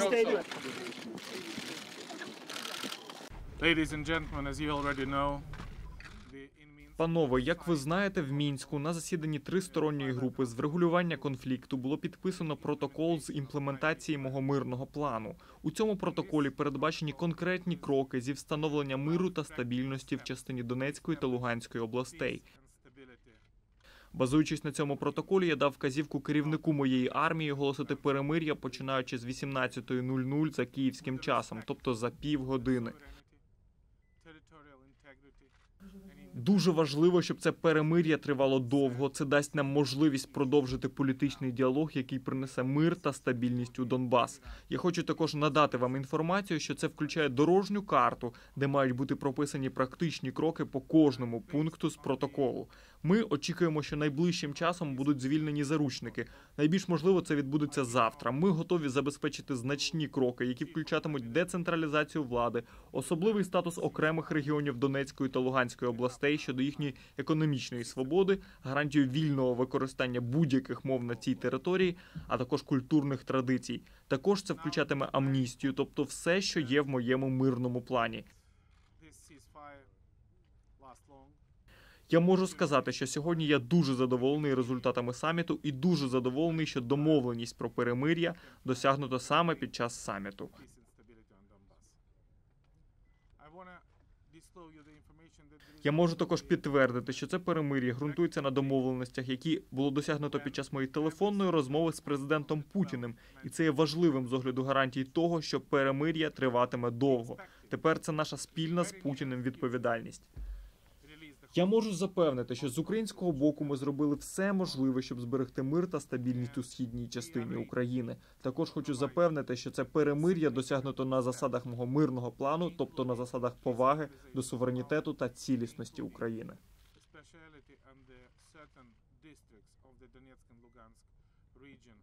Statement. Ladies and gentlemen, as you already know, Панове, як ви знаєте, в мінську на засіданні тристоронньої групи з врегулювання конфлікту було підписано протокол з імплементації мого мирного плану. У цьому протоколі передбачені конкретні кроки зі встановлення миру та стабільності в частині Донецької та Луганської областей. Базуючись на цьому протоколі, я дав вказівку керівнику моєї армії оголосити перемир'я, починаючи з 18.00 за київським часом, тобто за півгодини. Дуже важливо, щоб це перемир'я тривало довго. Це дасть нам можливість продовжити політичний діалог, який принесе мир та стабільність у Донбас. Я хочу також надати вам інформацію, що це включає дорожню карту, де мають бути прописані практичні кроки по кожному пункту з протоколу. Ми очікуємо, що найближчим часом будуть звільнені заручники. Найбільш можливо, це відбудеться завтра. Ми готові забезпечити значні кроки, які включатимуть децентралізацію влади, особливий статус окремих регіонів Донецької та Луганської областей щодо їхньої економічної свободи, гарантію вільного використання будь-яких мов на цій території, а також культурних традицій. Також це включатиме амністію, тобто все, що є в моєму мирному плані. Я можу сказати, що сьогодні я дуже задоволений результатами саміту і дуже задоволений, що домовленість про перемир'я досягнуто саме під час саміту. Я можу також підтвердити, що це перемир'я ґрунтується на домовленостях, які було досягнуто під час моєї телефонної розмови з президентом Путіним, і це є важливим з огляду гарантій того, що перемир'я триватиме довго. Тепер це наша спільна з Путіним відповідальність. Я можу запевнити, що з українського боку ми зробили все можливе, щоб зберегти мир та стабільність у східній частині України. Також хочу запевнити, що це перемир'я досягнуто на засадах мого мирного плану, тобто на засадах поваги до суверенітету та цілісності України. districts of the Donetsk and Lugansk region